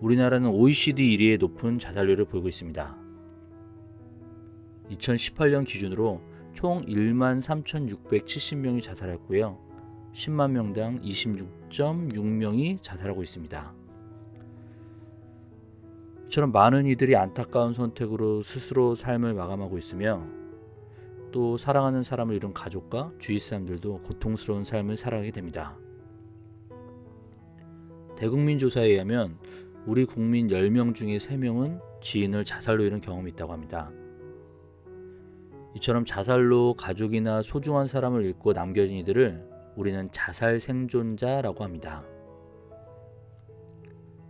우리나라는 OECD 1위의 높은 자살률을 보이고 있습니다. 2018년 기준으로 총 1만 3,670명이 자살했고요. 10만 명당 26.6명이 자살하고 있습니다. 이처럼 많은 이들이 안타까운 선택으로 스스로 삶을 마감하고 있으며 또 사랑하는 사람을 잃은 가족과 주위 사람들도 고통스러운 삶을 살아가게 됩니다. 대국민 조사에 의하면 우리 국민 10명 중에 3명은 지인을 자살로 잃은 경험이 있다고 합니다. 이처럼 자살로 가족이나 소중한 사람을 잃고 남겨진 이들을 우리는 자살 생존자라고 합니다.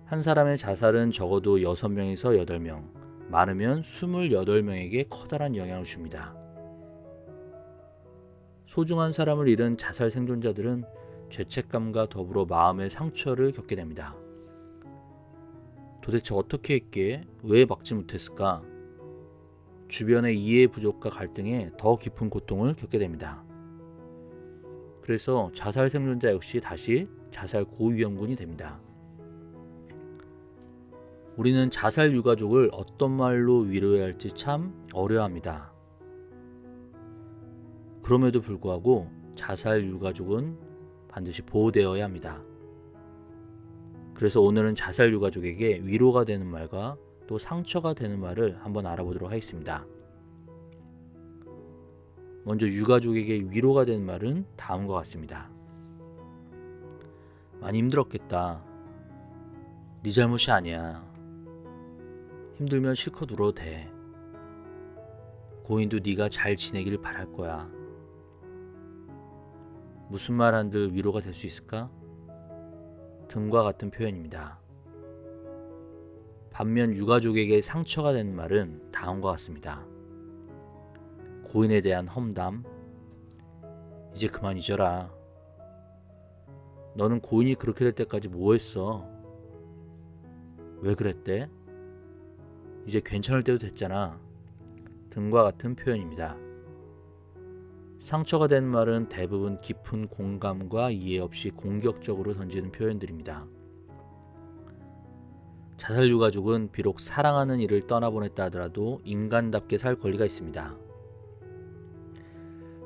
한 사람의 자살은 적어도 6명에서 8명, 많으면 28명에게 커다란 영향을 줍니다. 소중한 사람을 잃은 자살 생존자들은 죄책감과 더불어 마음의 상처를 겪게 됩니다. 도대체 어떻게 했기에 왜 막지 못했을까? 주변의 이해 부족과 갈등에 더 깊은 고통을 겪게 됩니다. 그래서 자살 생존자 역시 다시 자살 고위험군이 됩니다. 우리는 자살 유가족을 어떤 말로 위로해야 할지 참 어려워합니다. 그럼에도 불구하고 자살 유가족은 반드시 보호되어야 합니다. 그래서 오늘은 자살 유가족에게 위로가 되는 말과 또 상처가 되는 말을 한번 알아보도록 하겠습니다. 먼저 유가족에게 위로가 되는 말은 다음과 같습니다. 많이 힘들었겠다. 네 잘못이 아니야. 힘들면 실컷 울어도 돼. 고인도 네가 잘 지내길 바랄 거야. 무슨 말 한들 위로가 될 수 있을까? 등과 같은 표현입니다. 반면 유가족에게 상처가 되는 말은 다음과 같습니다. 고인에 대한 험담, 이제 그만 잊어라. 너는 고인이 그렇게 될 때까지 뭐 했어? 왜 그랬대? 이제 괜찮을 때도 됐잖아. 등과 같은 표현입니다. 상처가 된 말은 대부분 깊은 공감과 이해 없이 공격적으로 던지는 표현들입니다. 자살 유가족은 비록 사랑하는 이를 떠나보냈다 하더라도 인간답게 살 권리가 있습니다.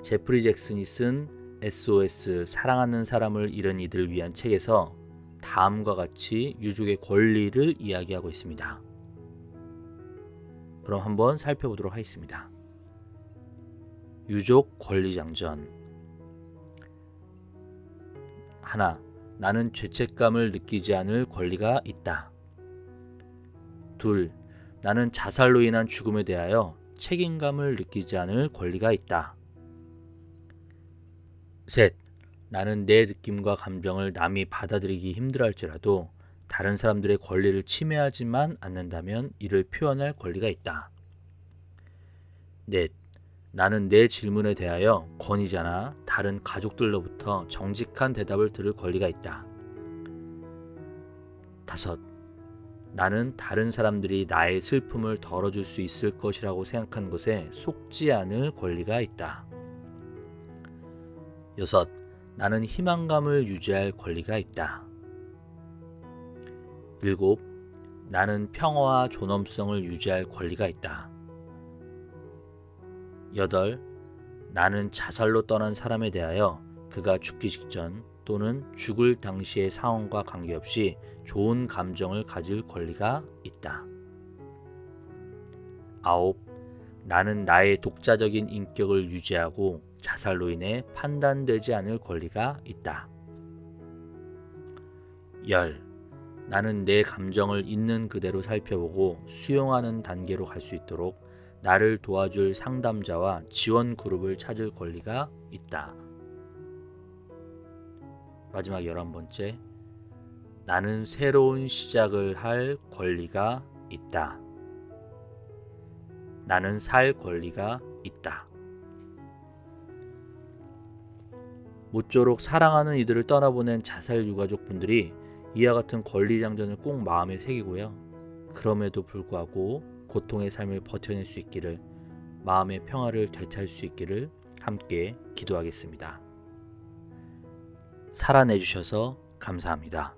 제프리 잭슨이 쓴 SOS 사랑하는 사람을 잃은 이들을 위한 책에서 다음과 같이 유족의 권리를 이야기하고 있습니다. 그럼 한번 살펴보도록 하겠습니다. 유족 권리장전 하나, 나는 죄책감을 느끼지 않을 권리가 있다. 둘, 나는 자살로 인한 죽음에 대하여 책임감을 느끼지 않을 권리가 있다. 셋, 나는 내 느낌과 감정을 남이 받아들이기 힘들어할지라도 다른 사람들의 권리를 침해하지만 않는다면 이를 표현할 권리가 있다. 넷, 나는 내 질문에 대하여 권위자나 다른 가족들로부터 정직한 대답을 들을 권리가 있다. 다섯, 나는 다른 사람들이 나의 슬픔을 덜어줄 수 있을 것이라고 생각한 것에 속지 않을 권리가 있다. 여섯, 나는 희망감을 유지할 권리가 있다. 일곱, 나는 평화와 존엄성을 유지할 권리가 있다. 여덟, 나는 자살로 떠난 사람에 대하여 그가 죽기 직전 또는 죽을 당시의 상황과 관계없이 좋은 감정을 가질 권리가 있다. 아홉, 나는 나의 독자적인 인격을 유지하고 자살로 인해 판단되지 않을 권리가 있다. 열, 나는 내 감정을 있는 그대로 살펴보고 수용하는 단계로 갈 수 있도록 나를 도와줄 상담자와 지원 그룹을 찾을 권리가 있다. 마지막 열한 번째, 나는 새로운 시작을 할 권리가 있다. 나는 살 권리가 있다. 모쪼록 사랑하는 이들을 떠나보낸 자살 유가족 분들이 이와 같은 권리 장전을 꼭 마음에 새기고요. 그럼에도 불구하고 고통의 삶을 버텨낼 수 있기를 마음의 평화를 되찾을 수 있기를 함께 기도하겠습니다. 살아내 주셔서 감사합니다.